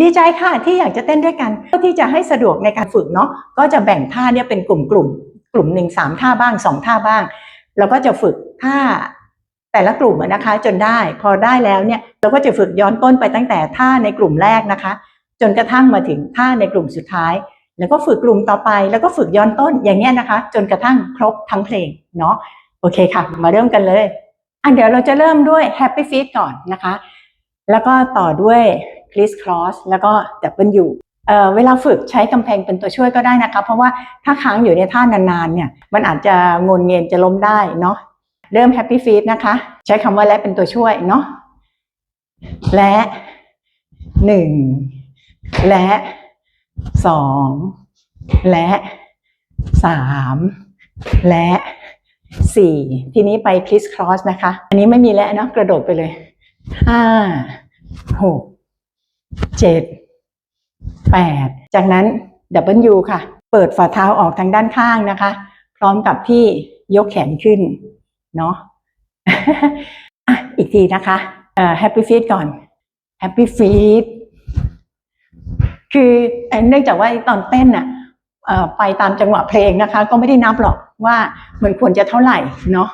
ดีใจค่ะที่อยากจะเต้นด้วยกันเพื่อที่จะให้สะดวกในการฝึกเนาะก็จะแบ่งท่าเนี่ยเป็นกลุ่มกลุ่มกลุ่มหนึ่งสามท่าบ้างสองท่าบ้าง แล้วก็จะฝึกท่าแต่ละกลุ่มนะคะจนได้พอได้แล้วเนี่ยเราก็จะฝึกย้อนต้นไปตั้งแต่ท่าในกลุ่มแรกนะคะ จนกระทั่งมาถึงท่าในกลุ่มสุดท้าย แล้วก็ฝึกกลุ่มต่อไป แล้วก็ฝึกย้อนต้นอย่างเงี้ยนะคะ จนกระทั่งครบทั้งเพลงเนาะโอเคค่ะ มาเริ่มกันเลยอันเดี๋ยวเราจะเริ่มด้วย Happy Feet ก่อนนะคะ แล้วก็ต่อด้วย Criss Cross แล้วก็ W เอ่เวลาฝึกใช้กำแพงเป็นตัวช่วยก็ได้นะคะ เพราะว่าถ้าค้างอยู่ในท่านานๆเนี่ยมันอาจจะงนเงียนจะล้มได้เนาะเริ่ม Happy Feet นะคะ ใช้คำว่าและเป็นตัวช่วยเนาะและหนึ่งและสองและสามและสี่ทีนี้ไป Criss Cross นะคะ อันนี้ไม่มีและเนาะกระโดดไปเลยห้าหก เจ็ดแปดจากนั้น W ค่ะ เปิดฝ่าเท้าออกทางด้านข้างนะคะ พร้อมกับที่ยกแขนขึ้น เนาะอ,ะอีกทีนะคะเอ่อ Happy Feet ก่อน Happy Feet คือเนื่องจากว่าตอนเต้นน่ะไปตามจังหวะเพลงนะคะ ก็ไม่ได้นับหรอกว่ามันควรจะเท่าไหร่เนาะ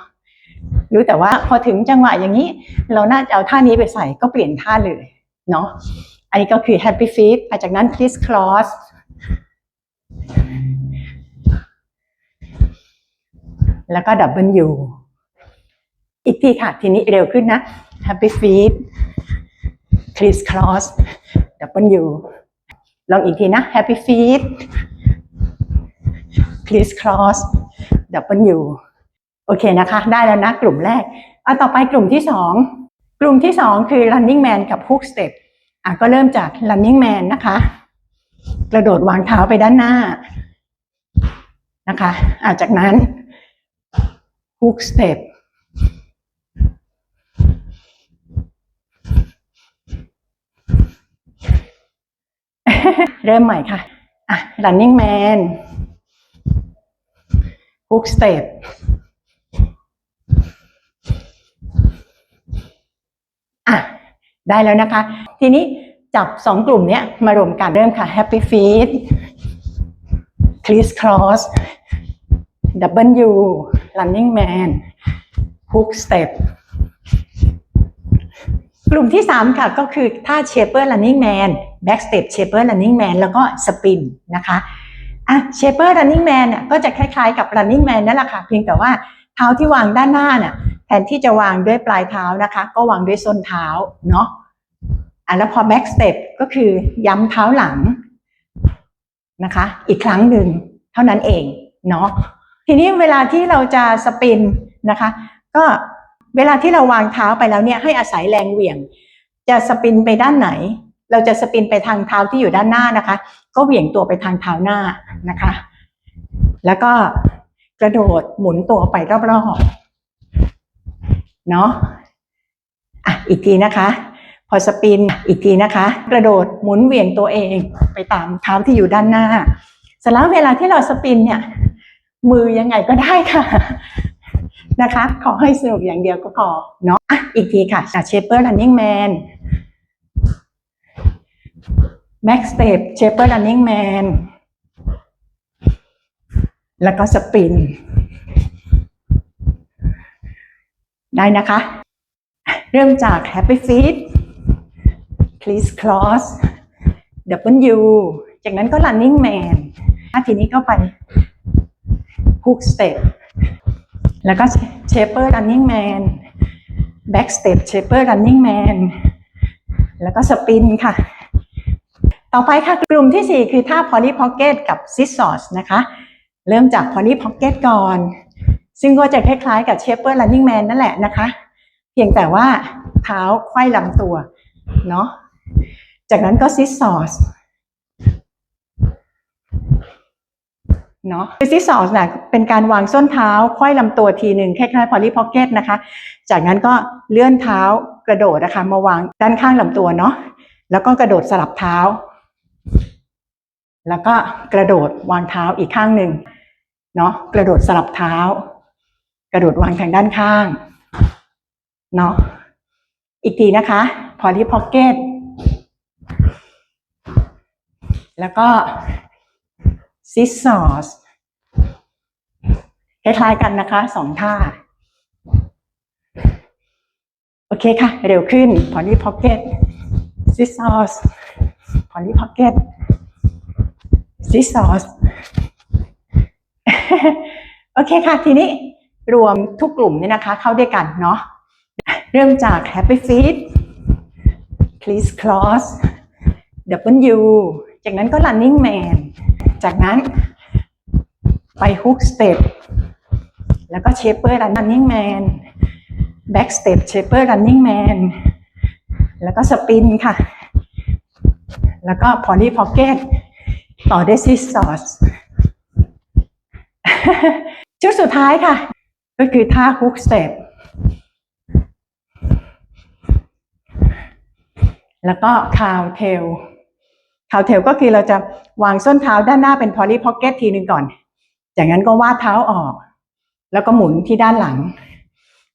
รู้แต่ว่าพอถึงจังหวะอย่างนี้ เราน่าจะเอาท่านี้ไปใส่ก็เปลี่ยนท่าเลยเนาะ อันนี้ก็คือ Happy Feet หลังจากนั้น Criss Cross แล้วก็ W อีกทีค่ะ ทีนี้เร็วขึ้นนะ Happy Feet Criss Cross W ลองอีกทีนะ Happy Feet Criss Cross W โอเคนะคะ ได้แล้วนะกลุ่มแรกอะต่อไปกลุ่มที่สอง กลุ่มที่สองคือ running man กับ hook step อะก็เริ่มจาก running man นะคะ กระโดดวางเท้าไปด้านหน้านะคะอะจากนั้น hook step เริ่มใหม่ค่ะอะ running man hook step อะ ได้แล้วนะคะ ทีนี้จับสองกลุ่มเนี้ยมารวมกันเริ่มค่ะ happy feet criss cross W running man hook step กลุ่มที่ 3 ค่ะก็คือท่า shaper running man back step shaper running man แล้วก็ spin นะคะอะ shaper running man น่ะก็จะคล้ายๆกับ running man นั่นแหละค่ะ เพียงแต่ว่าเท้าที่วางด้านหน้าน่ะ แทนที่จะวางด้วยปลายเท้านะคะ ก็วางด้วยส้นเท้าเนาะอะแล้วพอ back step ก็คือย้ำเท้าหลังนะคะ อีกครั้งหนึ่งเท่านั้นเองเนาะทีนี้เวลาที่เราจะสปินนะคะ ก็เวลาที่เราวางเท้าไปแล้วเนี่ยให้อาศัยแรงเหวี่ยง จะสปินไปด้านไหน เราจะสปินไปทางเท้าที่อยู่ด้านหน้านะคะ ก็เหวี่ยงตัวไปทางเท้าหน้านะคะ แล้วก็กระโดดหมุนตัวไปรอบๆ เนาะอะอีกทีนะคะ พอสปินอีกทีนะคะ กระโดดหมุนเหวี่ยงตัวเองไปตามเท้าที่อยู่ด้านหน้าเสร็จแล้วเวลาที่เราสปินเนี่ย มือยังไงก็ได้ค่ะนะคะ ขอให้สนุกอย่างเดียวก็พอเนาะอะอีกทีค่ะจาก Shaper Running Man Back Step Shaper Running Man แล้วก็สปิน ได้นะคะ เริ่มจาก Happy Feet Criss Cross W จากนั้นก็ Running Man ทีนี้ก็ไป Hook Step แล้วก็ Shaper Running Man Back Step Shaper Running Man แล้วก็สปินค่ะ ต่อไปค่ะกลุ่มที่ 4 คือท่า Polly Pocket กับ Scissors นะคะ เริ่มจาก Polly Pocket ก่อน ซึ่งก็จะคล้ายๆ กับ Shaper Running Man นั่นแหละนะคะ เพียงแต่ว่าเท้าไขว้ลำตัวเนาะจากนั้นก็ Scissors เนาะคือซิสซอสน่ะเป็นการวางส้นเท้าไขว้ลำตัวทีหนึ่งคล้ายๆพอลลี่พ็อกเก็ตนะคะ จากนั้นก็เลื่อนเท้ากระโดดนะคะมาวางด้านข้างลำตัวเนาะแล้วก็กระโดดสลับเท้า แล้วก็กระโดดวางเท้าอีกข้างหนึ่งเนาะกระโดดสลับเท้า กระโดดวางทางด้านข้างเนาะอีกทีนะคะ พอลีพ็อกเก็ตแล้วก็ซิสซอสคล้ายๆกันนะคะสองท่า โอเคค่ะ เร็วขึ้นพอ l ี p พ็อกเก็ตซิสซอสพอ l ี p พ็อกเก็ตซิสซอสโอเคค่ะ ทีนี้ รวมทุกกลุ่มเนี่ยนะคะ เข้าด้วยกันเนาะเริ่มจาก Happy Feet Please Cross W จากนั้นก็ Running Man จากนั้นไป Hook Step แล้วก็ Shaper Running Man Back Step Shaper Running Man แล้วก็สปินค่ะ แล้วก็ Polly Pocket ต่อด้วย Scissors ชุดสุดท้ายค่ะ ก็คือท่า Hook Step แล้วก็คาวเทลคาวเทลก็คือเราจะวางส้นเท้าด้านหน้าเป็นพอลีพ็อกเก็ตทีหนึ่งก่อน จากนั้นก็วาดเท้าออก แล้วก็หมุนที่ด้านหลัง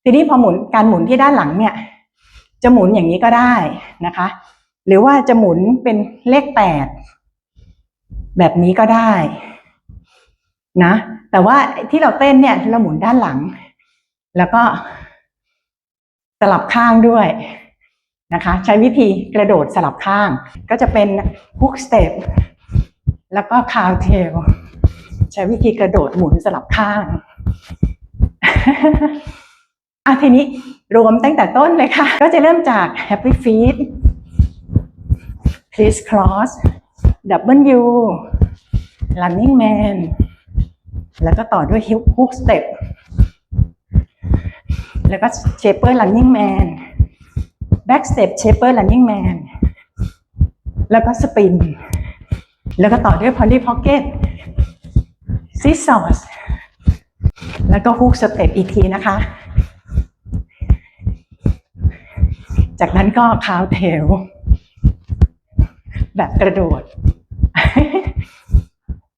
ทีนี้พอหมุนการหมุนที่ด้านหลังเนี่ย จะหมุนอย่างนี้ก็ได้นะคะ หรือว่าจะหมุนเป็นเลขแปดแบบนี้ก็ได้ นะ แต่ว่าที่เราเต้นเนี่ยเราหมุนด้านหลัง แล้วก็สลับข้างด้วยนะคะ ใช้วิธีกระโดดสลับข้าง ก็จะเป็น hook step แล้วก็ cow tail ใช้วิธีกระโดดหมุนสลับข้างอะทีนี้รวมตั้งแต่ต้นเลยค่ะ ก็จะเริ่มจาก happy feet please cross W running man แล้วก็ต่อด้วยฮิปฮุกสเต็ปแล้วก็เชเปอร์ลันนิ่งแมนแบ็กสเต็ปเชเปอร์ลันนิ่งแมนแล้วก็สปิน แล้วก็ต่อด้วยพอลลี่พ็อกเก็ตซิสซอสแล้วก็ฮุกสเต็ปอีกทีนะคะ จากนั้นก็คาวเทลแบบกระโดด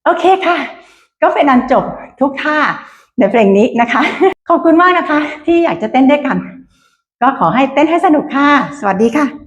โอเคค่ะ ก็เป็นอันจบทุกท่าในเพลงนี้นะคะ ขอบคุณมากนะคะ ที่อยากจะเต้นด้วยกัน ก็ขอให้เต้นให้สนุกค่ะ สวัสดีค่ะ